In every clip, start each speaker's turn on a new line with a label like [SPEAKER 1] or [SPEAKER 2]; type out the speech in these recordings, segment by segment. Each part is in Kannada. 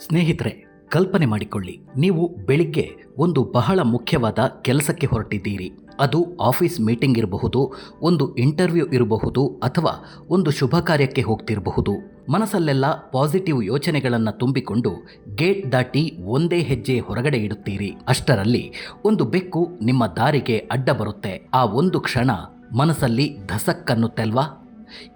[SPEAKER 1] ಸ್ನೇಹಿತರೆ, ಕಲ್ಪನೆ ಮಾಡಿಕೊಳ್ಳಿ, ನೀವು ಬೆಳಿಗ್ಗೆ ಒಂದು ಬಹಳ ಮುಖ್ಯವಾದ ಕೆಲಸಕ್ಕೆ ಹೊರಟಿದ್ದೀರಿ. ಅದು ಆಫೀಸ್ ಮೀಟಿಂಗ್ ಇರಬಹುದು, ಒಂದು ಇಂಟರ್ವ್ಯೂ ಇರಬಹುದು ಅಥವಾ ಒಂದು ಶುಭ ಕಾರ್ಯಕ್ಕೆ ಹೋಗ್ತಿರಬಹುದು. ಮನಸ್ಸಲ್ಲೆಲ್ಲ ಪಾಸಿಟಿವ್ ಯೋಚನೆಗಳನ್ನು ತುಂಬಿಕೊಂಡು ಗೇಟ್ ದಾಟಿ ಒಂದೇ ಹೆಜ್ಜೆ ಹೊರಗಡೆ ಇಡುತ್ತೀರಿ. ಅಷ್ಟರಲ್ಲಿ ಒಂದು ಬೆಕ್ಕು ನಿಮ್ಮ ದಾರಿಗೆ ಅಡ್ಡ ಬರುತ್ತೆ. ಆ ಒಂದು ಕ್ಷಣ ಮನಸ್ಸಲ್ಲಿ ಧಸಕ್ಕನ್ನುತ್ತಲ್ವಾ?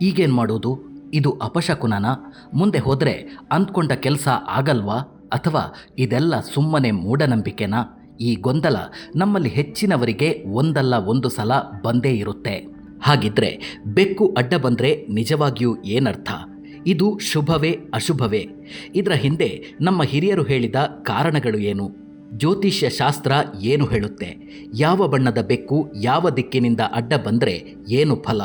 [SPEAKER 1] ಈಗೇನು ಮಾಡೋದು? ಇದು ಅಪಶಕುನನ. ಮುಂದೆ ಹೋದರೆ ಅಂದ್ಕೊಂಡ ಕೆಲಸ ಆಗಲ್ವಾ? ಅಥವಾ ಇದೆಲ್ಲ ಸುಮ್ಮನೆ ಮೂಢನಂಬಿಕೆನಾ? ಈ ಗೊಂದಲ ನಮ್ಮಲ್ಲಿ ಹೆಚ್ಚಿನವರಿಗೆ ಒಂದಲ್ಲ ಒಂದು ಸಲ ಬಂದೇ ಇರುತ್ತೆ. ಹಾಗಿದ್ರೆ ಬೆಕ್ಕು ಅಡ್ಡ ಬಂದರೆ ನಿಜವಾಗಿಯೂ ಏನರ್ಥ? ಇದು ಶುಭವೇ ಅಶುಭವೇ? ಇದರ ಹಿಂದೆ ನಮ್ಮ ಹಿರಿಯರು ಹೇಳಿದ ಕಾರಣಗಳು ಏನು? ಜ್ಯೋತಿಷ್ಯ ಶಾಸ್ತ್ರ ಏನು ಹೇಳುತ್ತೆ? ಯಾವ ಬಣ್ಣದ ಬೆಕ್ಕು ಯಾವ ದಿಕ್ಕಿನಿಂದ ಅಡ್ಡ ಬಂದರೆ ಏನು ಫಲ?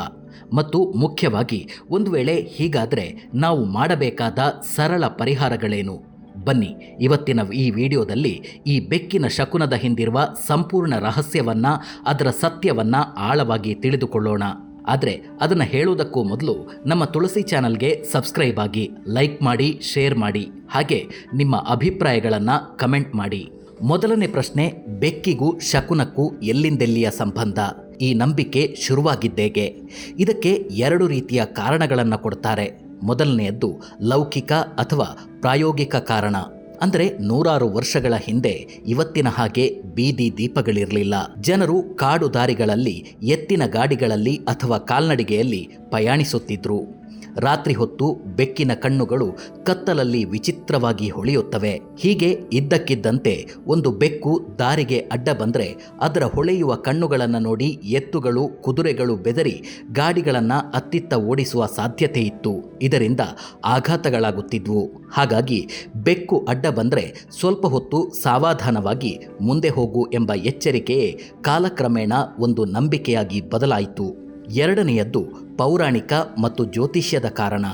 [SPEAKER 1] ಮತ್ತು ಮುಖ್ಯವಾಗಿ ಒಂದು ವೇಳೆ ಹೀಗಾದರೆ ನಾವು ಮಾಡಬೇಕಾದ ಸರಳ ಪರಿಹಾರಗಳೇನು? ಬನ್ನಿ, ಇವತ್ತಿನ ಈ ವಿಡಿಯೋದಲ್ಲಿ ಈ ಬೆಕ್ಕಿನ ಶಕುನದ ಹಿಂದಿರುವ ಸಂಪೂರ್ಣ ರಹಸ್ಯವನ್ನು, ಅದರ ಸತ್ಯವನ್ನು ಆಳವಾಗಿ ತಿಳಿದುಕೊಳ್ಳೋಣ. ಆದರೆ ಅದನ್ನು ಹೇಳುವುದಕ್ಕೂ ಮೊದಲು ನಮ್ಮ ತುಳಸಿ ಚಾನಲ್ಗೆ ಸಬ್ಸ್ಕ್ರೈಬ್ ಆಗಿ, ಲೈಕ್ ಮಾಡಿ, ಶೇರ್ ಮಾಡಿ, ಹಾಗೆ ನಿಮ್ಮ ಅಭಿಪ್ರಾಯಗಳನ್ನು ಕಮೆಂಟ್ ಮಾಡಿ. ಮೊದಲನೇ ಪ್ರಶ್ನೆ, ಬೆಕ್ಕಿಗೂ ಶಕುನಕ್ಕೂ ಎಲ್ಲಿಂದೆಲ್ಲಿಯ ಸಂಬಂಧ? ಈ ನಂಬಿಕೆ ಶುರುವಾಗಿದ್ದೇಗೆ. ಇದಕ್ಕೆ ಎರಡು ರೀತಿಯ ಕಾರಣಗಳನ್ನು ಕೊಡ್ತಾರೆ. ಮೊದಲನೆಯದ್ದು ಲೌಕಿಕ ಅಥವಾ ಪ್ರಾಯೋಗಿಕ ಕಾರಣ. ಅಂದರೆ ನೂರಾರು ವರ್ಷಗಳ ಹಿಂದೆ ಇವತ್ತಿನ ಹಾಗೆ ಬೀದಿ ದೀಪಗಳಿರಲಿಲ್ಲ. ಜನರು ಕಾಡು ದಾರಿಗಳಲ್ಲಿ ಎತ್ತಿನ ಗಾಡಿಗಳಲ್ಲಿ ಅಥವಾ ಕಾಲ್ನಡಿಗೆಯಲ್ಲಿ ಪ್ರಯಾಣಿಸುತ್ತಿದ್ರು. ರಾತ್ರಿ ಹೊತ್ತು ಬೆಕ್ಕಿನ ಕಣ್ಣುಗಳು ಕತ್ತಲಲ್ಲಿ ವಿಚಿತ್ರವಾಗಿ ಹೊಳೆಯುತ್ತವೆ. ಹೀಗೆ ಇದ್ದಕ್ಕಿದ್ದಂತೆ ಒಂದು ಬೆಕ್ಕು ದಾರಿಗೆ ಅಡ್ಡ ಬಂದರೆ ಅದರ ಹೊಳೆಯುವ ಕಣ್ಣುಗಳನ್ನು ನೋಡಿ ಎತ್ತುಗಳು, ಕುದುರೆಗಳು ಬೆದರಿ ಗಾಡಿಗಳನ್ನು ಅತ್ತಿತ್ತ ಓಡಿಸುವ ಸಾಧ್ಯತೆ ಇತ್ತು. ಇದರಿಂದ ಆಘಾತಗಳಾಗುತ್ತಿದ್ವು. ಹಾಗಾಗಿ ಬೆಕ್ಕು ಅಡ್ಡ ಬಂದರೆ ಸ್ವಲ್ಪ ಹೊತ್ತು ಸಾವಧಾನವಾಗಿ ಮುಂದೆ ಹೋಗು ಎಂಬ ಎಚ್ಚರಿಕೆಯೇ ಕಾಲಕ್ರಮೇಣ ಒಂದು ನಂಬಿಕೆಯಾಗಿ ಬದಲಾಯಿತು. ಎರಡನೆಯದ್ದು ಪೌರಾಣಿಕ ಮತ್ತು ಜ್ಯೋತಿಷ್ಯದ ಕಾರಣ.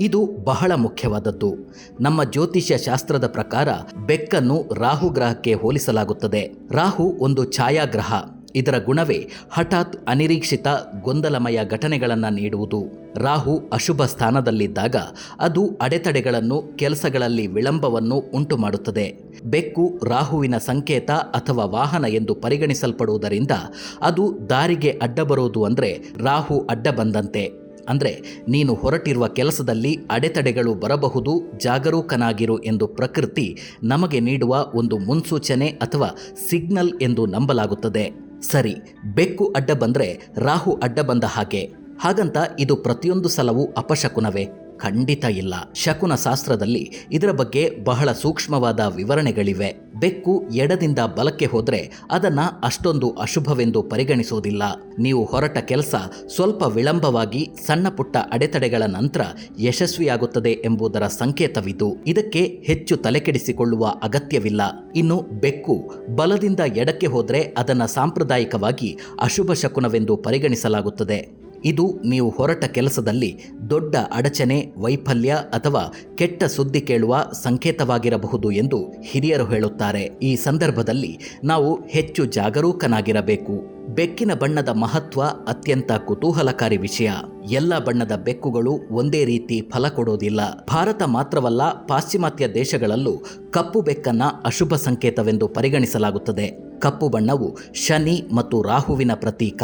[SPEAKER 1] ಇದು ಬಹಳ ಮುಖ್ಯವಾದದ್ದು. ನಮ್ಮ ಜ್ಯೋತಿಷ್ಯ ಶಾಸ್ತ್ರದ ಪ್ರಕಾರ ಬೆಕ್ಕನ್ನು ರಾಹು ಗ್ರಹಕ್ಕೆ ಹೋಲಿಸಲಾಗುತ್ತದೆ. ರಾಹು ಒಂದು ಛಾಯಾಗ್ರಹ. ಇದರ ಗುಣವೇ ಹಠಾತ್ ಅನಿರೀಕ್ಷಿತ ಗೊಂದಲಮಯ ಘಟನೆಗಳನ್ನು ನೀಡುವುದು. ರಾಹು ಅಶುಭ ಸ್ಥಾನದಲ್ಲಿದ್ದಾಗ ಅದು ಅಡೆತಡೆಗಳನ್ನು, ಕೆಲಸಗಳಲ್ಲಿ ವಿಳಂಬವನ್ನು ಉಂಟುಮಾಡುತ್ತದೆ. ಬೆಕ್ಕು ರಾಹುವಿನ ಸಂಕೇತ ಅಥವಾ ವಾಹನ ಎಂದು ಪರಿಗಣಿಸಲ್ಪಡುವುದರಿಂದ ಅದು ದಾರಿಗೆ ಅಡ್ಡ ಬರೋದು ಅಂದರೆ ರಾಹು ಅಡ್ಡ ಬಂದಂತೆ. ಅಂದರೆ ನೀನು ಹೊರಟಿರುವ ಕೆಲಸದಲ್ಲಿ ಅಡೆತಡೆಗಳು ಬರಬಹುದು, ಜಾಗರೂಕನಾಗಿರು ಎಂದು ಪ್ರಕೃತಿ ನಮಗೆ ನೀಡುವ ಒಂದು ಮುನ್ಸೂಚನೆ ಅಥವಾ ಸಿಗ್ನಲ್ ಎಂದು ನಂಬಲಾಗುತ್ತದೆ. ಸರಿ ಬೆಕ್ಕು ಅಡ್ಡ ಬಂದರೆ ರಾಹು ಅಡ್ಡ ಬಂದ ಹಾಗೆ. ಹಾಗಂತ ಇದು ಪ್ರತಿಯೊಂದು ಸಲವೂ ಅಪಶಕುನವೇ. ಖಂಡಿತ ಇಲ್ಲ. ಶಕುನ ಶಾಸ್ತ್ರದಲ್ಲಿ ಇದರ ಬಗ್ಗೆ ಬಹಳ ಸೂಕ್ಷ್ಮವಾದ ವಿವರಣೆಗಳಿವೆ. ಬೆಕ್ಕು ಎಡದಿಂದ ಬಲಕ್ಕೆ ಹೋದರೆ ಅದನ್ನ ಅಷ್ಟೊಂದು ಅಶುಭವೆಂದು ಪರಿಗಣಿಸುವುದಿಲ್ಲ ನೀವು ಹೊರಟ ಕೆಲಸ ಸ್ವಲ್ಪ ವಿಳಂಬವಾಗಿ ಸಣ್ಣ ಪುಟ್ಟ ಅಡೆತಡೆಗಳ ನಂತರ ಯಶಸ್ವಿಯಾಗುತ್ತದೆ ಎಂಬುದರ ಸಂಕೇತವಿದು. ಇದಕ್ಕೆ ಹೆಚ್ಚು ತಲೆಕೆಡಿಸಿಕೊಳ್ಳುವ ಅಗತ್ಯವಿಲ್ಲ. ಇನ್ನು ಬೆಕ್ಕು ಬಲದಿಂದ ಎಡಕ್ಕೆ ಹೋದರೆ ಅದನ್ನು ಸಾಂಪ್ರದಾಯಿಕವಾಗಿ ಅಶುಭ ಶಕುನವೆಂದು ಪರಿಗಣಿಸಲಾಗುತ್ತದೆ. ಇದು ನೀವು ಹೊರಟ ಕೆಲಸದಲ್ಲಿ ದೊಡ್ಡ ಅಡಚಣೆ, ವೈಫಲ್ಯ ಅಥವಾ ಕೆಟ್ಟ ಸುದ್ದಿ ಕೇಳುವ ಸಂಕೇತವಾಗಿರಬಹುದು ಎಂದು ಹಿರಿಯರು ಹೇಳುತ್ತಾರೆ. ಈ ಸಂದರ್ಭದಲ್ಲಿ ನಾವು ಹೆಚ್ಚು ಜಾಗರೂಕನಾಗಿರಬೇಕು. ಬೆಕ್ಕಿನ ಬಣ್ಣದ ಮಹತ್ವ ಅತ್ಯಂತ ಕುತೂಹಲಕಾರಿ ವಿಷಯ. ಎಲ್ಲ ಬಣ್ಣದ ಬೆಕ್ಕುಗಳು ಒಂದೇ ರೀತಿ ಫಲ ಕೊಡೋದಿಲ್ಲ. ಭಾರತ ಮಾತ್ರವಲ್ಲ, ಪಾಶ್ಚಿಮಾತ್ಯ ದೇಶಗಳಲ್ಲೂ ಕಪ್ಪು ಬೆಕ್ಕನ್ನ ಅಶುಭ ಸಂಕೇತವೆಂದು ಪರಿಗಣಿಸಲಾಗುತ್ತದೆ. ಕಪ್ಪು ಬಣ್ಣವು ಶನಿ ಮತ್ತು ರಾಹುವಿನ ಪ್ರತೀಕ.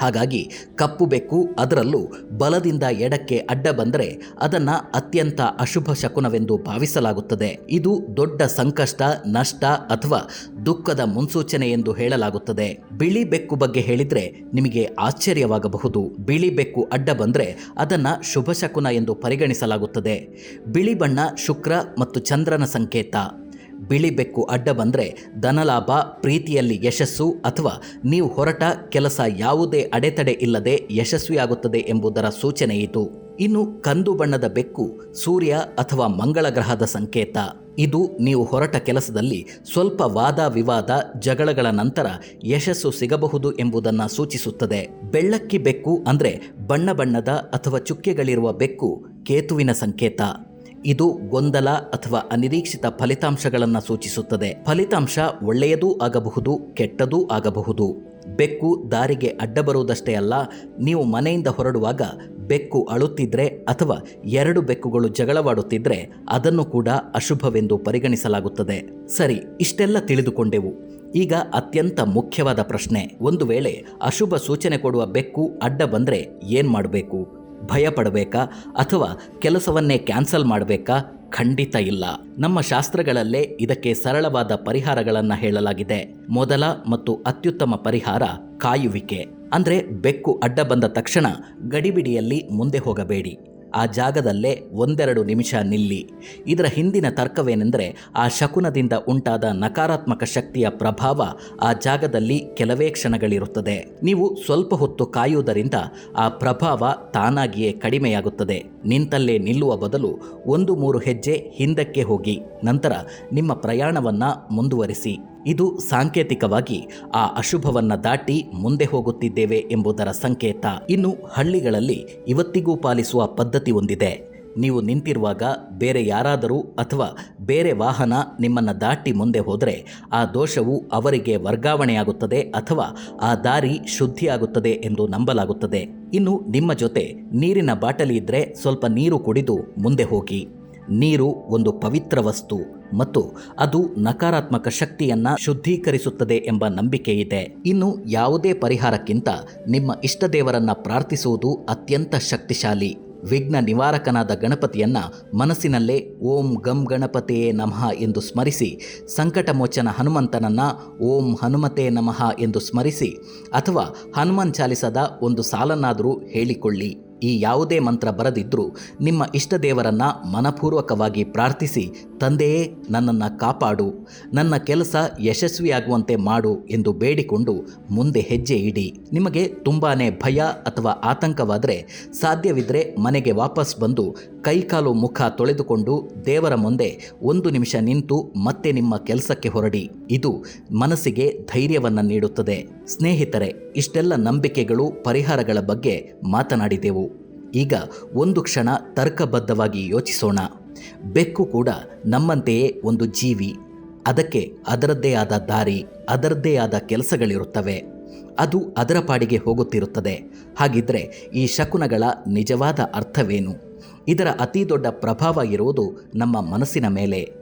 [SPEAKER 1] ಹಾಗಾಗಿ ಕಪ್ಪು ಬೆಕ್ಕು ಅದರಲ್ಲೂ ಬಲದಿಂದ ಎಡಕ್ಕೆ ಅಡ್ಡ ಬಂದರೆ ಅದನ್ನು ಅತ್ಯಂತ ಅಶುಭ ಶಕುನವೆಂದು ಭಾವಿಸಲಾಗುತ್ತದೆ. ಇದು ದೊಡ್ಡ ಸಂಕಷ್ಟ, ನಷ್ಟ ಅಥವಾ ದುಃಖದ ಮುನ್ಸೂಚನೆ ಎಂದು ಹೇಳಲಾಗುತ್ತದೆ. ಬಿಳಿ ಬೆಕ್ಕು ಬಗ್ಗೆ ಹೇಳಿದರೆ ನಿಮಗೆ ಆಶ್ಚರ್ಯವಾಗಬಹುದು. ಬಿಳಿ ಬೆಕ್ಕು ಅಡ್ಡ ಬಂದರೆ ಅದನ್ನು ಶುಭ ಶಕುನ ಎಂದು ಪರಿಗಣಿಸಲಾಗುತ್ತದೆ. ಬಿಳಿ ಬಣ್ಣ ಶುಕ್ರ ಮತ್ತು ಚಂದ್ರನ ಸಂಕೇತ. ಬಿಳಿ ಬೆಕ್ಕು ಅಡ್ಡ ಬಂದರೆ ಧನಲಾಭ, ಪ್ರೀತಿಯಲ್ಲಿ ಯಶಸ್ಸು ಅಥವಾ ನೀವು ಹೊರಟ ಕೆಲಸ ಯಾವುದೇ ಅಡೆತಡೆ ಇಲ್ಲದೆ ಯಶಸ್ವಿಯಾಗುತ್ತದೆ ಎಂಬುದರ ಸೂಚನೆಯಿತು ಇನ್ನು ಕಂದು ಬಣ್ಣದ ಬೆಕ್ಕು ಸೂರ್ಯ ಅಥವಾ ಮಂಗಳ ಗ್ರಹದ ಸಂಕೇತ. ಇದು ನೀವು ಹೊರಟ ಕೆಲಸದಲ್ಲಿ ಸ್ವಲ್ಪ ವಾದ ವಿವಾದ ಜಗಳಗಳ ನಂತರ ಯಶಸ್ಸು ಸಿಗಬಹುದು ಎಂಬುದನ್ನು ಸೂಚಿಸುತ್ತದೆ. ಬೆಳ್ಳಕ್ಕಿ ಬೆಕ್ಕು ಅಂದರೆ ಬಣ್ಣ ಬಣ್ಣದ ಅಥವಾ ಚುಕ್ಕೆಗಳಿರುವ ಬೆಕ್ಕು ಕೇತುವಿನ ಸಂಕೇತ. ಇದು ಗೊಂದಲ ಅಥವಾ ಅನಿರೀಕ್ಷಿತ ಫಲಿತಾಂಶಗಳನ್ನು ಸೂಚಿಸುತ್ತದೆ. ಫಲಿತಾಂಶ ಒಳ್ಳೆಯದೂ ಆಗಬಹುದು, ಕೆಟ್ಟದೂ ಆಗಬಹುದು. ಬೆಕ್ಕು ದಾರಿಗೆ ಅಡ್ಡ ಬರುವುದಷ್ಟೇ ಅಲ್ಲ, ನೀವು ಮನೆಯಿಂದ ಹೊರಡುವಾಗ ಬೆಕ್ಕು ಅಳುತ್ತಿದ್ರೆ ಅಥವಾ ಎರಡು ಬೆಕ್ಕುಗಳು ಜಗಳವಾಡುತ್ತಿದ್ರೆ ಅದನ್ನು ಕೂಡ ಅಶುಭವೆಂದು ಪರಿಗಣಿಸಲಾಗುತ್ತದೆ. ಸರಿ, ಇಷ್ಟೆಲ್ಲ ತಿಳಿದುಕೊಂಡೆವು. ಈಗ ಅತ್ಯಂತ ಮುಖ್ಯವಾದ ಪ್ರಶ್ನೆ, ಒಂದು ವೇಳೆ ಅಶುಭ ಸೂಚನೆ ಕೊಡುವ ಬೆಕ್ಕು ಅಡ್ಡ ಬಂದರೆ ಏನು ಮಾಡಬೇಕು? ಭಯ ಪಡಬೇಕಾ ಅಥವಾ ಕೆಲಸವನ್ನೇ ಕ್ಯಾನ್ಸಲ್ ಮಾಡಬೇಕಾ? ಖಂಡಿತ ಇಲ್ಲ. ನಮ್ಮ ಶಾಸ್ತ್ರಗಳಲ್ಲೇ ಇದಕ್ಕೆ ಸರಳವಾದ ಪರಿಹಾರಗಳನ್ನು ಹೇಳಲಾಗಿದೆ. ಮೊದಲ ಮತ್ತು ಅತ್ಯುತ್ತಮ ಪರಿಹಾರ ಕಾಯುವಿಕೆ. ಅಂದರೆ ಬೆಕ್ಕು ಅಡ್ಡ ಬಂದ ತಕ್ಷಣ ಗಡಿಬಿಡಿಯಲ್ಲಿ ಮುಂದೆ ಹೋಗಬೇಡಿ. ಆ ಜಾಗದಲ್ಲೇ ಒಂದೆರಡು ನಿಮಿಷ ನಿಲ್ಲಿ. ಇದರ ಹಿಂದಿನ ತರ್ಕವೇನೆಂದರೆ ಆ ಶಕುನದಿಂದ ಉಂಟಾದ ನಕಾರಾತ್ಮಕ ಶಕ್ತಿಯ ಪ್ರಭಾವ ಆ ಜಾಗದಲ್ಲಿ ಕೆಲವೇ ಕ್ಷಣಗಳಿರುತ್ತದೆ. ನೀವು ಸ್ವಲ್ಪ ಹೊತ್ತು ಕಾಯುವುದರಿಂದ ಆ ಪ್ರಭಾವ ತಾನಾಗಿಯೇ ಕಡಿಮೆಯಾಗುತ್ತದೆ. ನಿಂತಲ್ಲೇ ನಿಲ್ಲುವ ಬದಲು ಒಂದು ಮೂರು ಹೆಜ್ಜೆ ಹಿಂದಕ್ಕೆ ಹೋಗಿ. ನಂತರ ನಿಮ್ಮ ಪ್ರಯಾಣವನ್ನು ಮುಂದುವರಿಸಿ. ಇದು ಸಾಂಕೇತಿಕವಾಗಿ ಆ ಅಶುಭವನ್ನ ದಾಟಿ ಮುಂದೆ ಹೋಗುತ್ತಿದ್ದೇವೆ ಎಂಬುದರ ಸಂಕೇತ. ಇನ್ನು ಹಳ್ಳಿಗಳಲ್ಲಿ ಇವತ್ತಿಗೂ ಪಾಲಿಸುವ ಪದ್ಧತಿ ಒಂದಿದೆ. ನೀವು ನಿಂತಿರುವಾಗ ಬೇರೆ ಯಾರಾದರೂ ಅಥವಾ ಬೇರೆ ವಾಹನ ನಿಮ್ಮನ್ನು ದಾಟಿ ಮುಂದೆ ಹೋದರೆ ಆ ದೋಷವು ಅವರಿಗೆ ವರ್ಗಾವಣೆಯಾಗುತ್ತದೆ ಅಥವಾ ಆ ದಾರಿ ಶುದ್ಧಿಯಾಗುತ್ತದೆ ಎಂದು ನಂಬಲಾಗುತ್ತದೆ. ಇನ್ನು ನಿಮ್ಮ ಜೊತೆ ನೀರಿನ ಬಾಟಲಿ ಇದ್ದರೆ ಸ್ವಲ್ಪ ನೀರು ಕುಡಿದು ಮುಂದೆ ಹೋಗಿ. ನೀರು ಒಂದು ಪವಿತ್ರ ವಸ್ತು. ಮತ್ತು ಅದು ನಕಾರಾತ್ಮಕ ಶಕ್ತಿಯನ್ನ ಶುದ್ಧೀಕರಿಸುತ್ತದೆ ಎಂಬ ನಂಬಿಕೆ ಇದೆ ಇನ್ನು ಯಾವುದೇ ಪರಿಹಾರಕ್ಕಿಂತ ನಿಮ್ಮ ಇಷ್ಟ ದೇವರನ್ನ ಪ್ರಾರ್ಥಿಸುವುದು ಅತ್ಯಂತ ಶಕ್ತಿಶಾಲಿ. ವಿಘ್ನ ನಿವಾರಕನಾದ ಗಣಪತಿಯನ್ನ ಮನಸ್ಸಿನಲ್ಲೇ ಓಂ ಗಂ ಗಣಪತಿಯೇ ನಮಃ ಎಂದು ಸ್ಮರಿಸಿ, ಸಂಕಟಮೋಚನ ಹನುಮಂತನನ್ನ ಓಂ ಹನುಮತೆ ನಮಃ ಎಂದು ಸ್ಮರಿಸಿ ಅಥವಾ ಹನುಮಾನ್ ಚಾಲಿಸದ ಒಂದು ಸಾಲನ್ನಾದರೂ ಹೇಳಿಕೊಳ್ಳಿ. ಈ ಯಾವುದೇ ಮಂತ್ರ ಬರದಿದ್ದರೂ ನಿಮ್ಮ ಇಷ್ಟ ದೇವರನ್ನ ಮನಪೂರ್ವಕವಾಗಿ ಪ್ರಾರ್ಥಿಸಿ ತಂದೆಯೇ ನನ್ನನ್ನು ಕಾಪಾಡು, ನನ್ನ ಕೆಲಸ ಯಶಸ್ವಿಯಾಗುವಂತೆ ಮಾಡು ಎಂದು ಬೇಡಿಕೊಂಡು ಮುಂದೆ ಹೆಜ್ಜೆ ಇಡಿ. ನಿಮಗೆ ತುಂಬಾ ಭಯ ಅಥವಾ ಆತಂಕವಾದರೆ ಸಾಧ್ಯವಿದ್ದರೆ ಮನೆಗೆ ವಾಪಸ್ ಬಂದು ಕೈಕಾಲು ಮುಖ ತೊಳೆದುಕೊಂಡು ದೇವರ ಮುಂದೆ ಒಂದು ನಿಮಿಷ ನಿಂತು ಮತ್ತೆ ನಿಮ್ಮ ಕೆಲಸಕ್ಕೆ ಹೊರಡಿ. ಇದು ಮನಸ್ಸಿಗೆ ಧೈರ್ಯವನ್ನು ನೀಡುತ್ತದೆ. ಸ್ನೇಹಿತರೆ, ಇಷ್ಟೆಲ್ಲ ನಂಬಿಕೆಗಳು, ಪರಿಹಾರಗಳ ಬಗ್ಗೆ ಮಾತನಾಡಿದೆವು. ಈಗ ಒಂದು ಕ್ಷಣ ತರ್ಕಬದ್ಧವಾಗಿ ಯೋಚಿಸೋಣ. ಬೆಕ್ಕು ಕೂಡ ನಮ್ಮಂತೆಯೇ ಒಂದು ಜೀವಿ. ಅದಕ್ಕೆ ಅದರದ್ದೇ ಆದ ದಾರಿ, ಅದರದ್ದೇ ಆದ ಕೆಲಸಗಳಿರುತ್ತವೆ. ಅದು ಅದರ ಪಾಡಿಗೆ ಹೋಗುತ್ತಿರುತ್ತದೆ. ಹಾಗಿದ್ರೆ ಈ ಶಕುನಗಳ ನಿಜವಾದ ಅರ್ಥವೇನು? ಇದರ ಅತಿ ದೊಡ್ಡ ಪ್ರಭಾವ ಇರುವುದು ನಮ್ಮ ಮನಸ್ಸಿನ ಮೇಲೆ.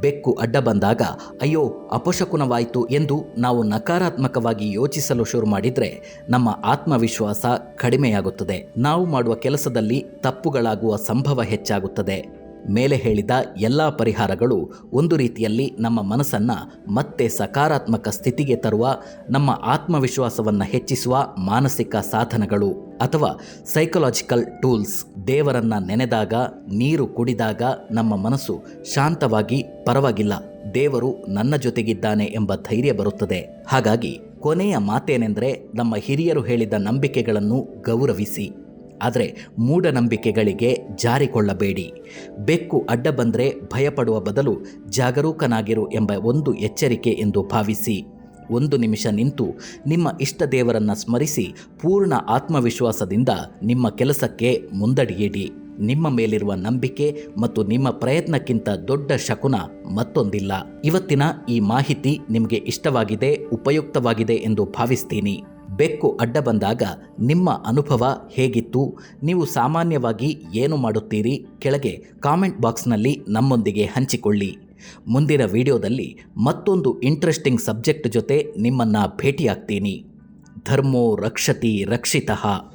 [SPEAKER 1] ಬೆಕ್ಕು ಅಡ್ಡ ಬಂದಾಗ, ಅಯ್ಯೋ, ಅಪಶಕುನವಾಯಿತು ಎಂದು ನಾವು ನಕಾರಾತ್ಮಕವಾಗಿ ಯೋಚಿಸಲು ಶುರು ಮಾಡಿದರೆ ನಮ್ಮ ಆತ್ಮವಿಶ್ವಾಸ ಕಡಿಮೆಯಾಗುತ್ತದೆ. ನಾವು ಮಾಡುವ ಕೆಲಸದಲ್ಲಿ ತಪ್ಪುಗಳಾಗುವ ಸಂಭವ ಹೆಚ್ಚಾಗುತ್ತದೆ. ಮೇಲೆ ಹೇಳಿದ ಎಲ್ಲ ಪರಿಹಾರಗಳು ಒಂದು ರೀತಿಯಲ್ಲಿ ನಮ್ಮ ಮನಸ್ಸನ್ನು ಮತ್ತೆ ಸಕಾರಾತ್ಮಕ ಸ್ಥಿತಿಗೆ ತರುವ, ನಮ್ಮ ಆತ್ಮವಿಶ್ವಾಸವನ್ನು ಹೆಚ್ಚಿಸುವ ಮಾನಸಿಕ ಸಾಧನಗಳು ಅಥವಾ ಸೈಕಲಾಜಿಕಲ್ ಟೂಲ್ಸ್ ದೇವರನ್ನು ನೆನೆದಾಗ, ನೀರು ಕುಡಿದಾಗ ನಮ್ಮ ಮನಸ್ಸು ಶಾಂತವಾಗಿ ಪರವಾಗಿಲ್ಲ. ದೇವರು ನನ್ನ ಜೊತೆಗಿದ್ದಾನೆ ಎಂಬ ಧೈರ್ಯ ಬರುತ್ತದೆ. ಹಾಗಾಗಿ ಕೊನೆಯ ಮಾತೇನೆಂದರೆ ನಮ್ಮ ಹಿರಿಯರು ಹೇಳಿದ ನಂಬಿಕೆಗಳನ್ನು ಗೌರವಿಸಿ. ಆದರೆ ಮೂಢನಂಬಿಕೆಗಳಿಗೆ ಜಾರಿಕೊಳ್ಳಬೇಡಿ. ಬೆಕ್ಕು ಅಡ್ಡ ಬಂದರೆ ಭಯಪಡುವ ಬದಲು ಜಾಗರೂಕನಾಗಿರು ಎಂಬ ಒಂದು ಎಚ್ಚರಿಕೆ ಎಂದು ಭಾವಿಸಿ. ಒಂದು ನಿಮಿಷ ನಿಂತು ನಿಮ್ಮ ಇಷ್ಟ ದೇವರನ್ನು ಸ್ಮರಿಸಿ ಪೂರ್ಣ ಆತ್ಮವಿಶ್ವಾಸದಿಂದ ನಿಮ್ಮ ಕೆಲಸಕ್ಕೆ ಮುಂದಡಿಯಿಡಿ. ನಿಮ್ಮ ಮೇಲಿರುವ ನಂಬಿಕೆ ಮತ್ತು ನಿಮ್ಮ ಪ್ರಯತ್ನಕ್ಕಿಂತ ದೊಡ್ಡ ಶಕುನ ಮತ್ತೊಂದಿಲ್ಲ. ಇವತ್ತಿನ ಈ ಮಾಹಿತಿ ನಿಮಗೆ ಇಷ್ಟವಾಗಿದೆ, ಉಪಯುಕ್ತವಾಗಿದೆ ಎಂದು ಭಾವಿಸ್ತೀನಿ. ಬೆಕ್ಕು ಅಡ್ಡ ಬಂದಾಗ ನಿಮ್ಮ ಅನುಭವ ಹೇಗಿತ್ತು? ನೀವು ಸಾಮಾನ್ಯವಾಗಿ ಏನು ಮಾಡುತ್ತೀರಿ? ಕೆಳಗೆ ಕಾಮೆಂಟ್ ಬಾಕ್ಸ್ನಲ್ಲಿ ನಮ್ಮೊಂದಿಗೆ ಹಂಚಿಕೊಳ್ಳಿ. ಮುಂದಿನ ವಿಡಿಯೋದಲ್ಲಿ ಮತ್ತೊಂದು ಇಂಟ್ರೆಸ್ಟಿಂಗ್ ಸಬ್ಜೆಕ್ಟ್ ಜೊತೆ ನಿಮ್ಮನ್ನು ಭೇಟಿಯಾಗ್ತೀನಿ. ಧರ್ಮೋ ರಕ್ಷತಿ ರಕ್ಷಿತಃ.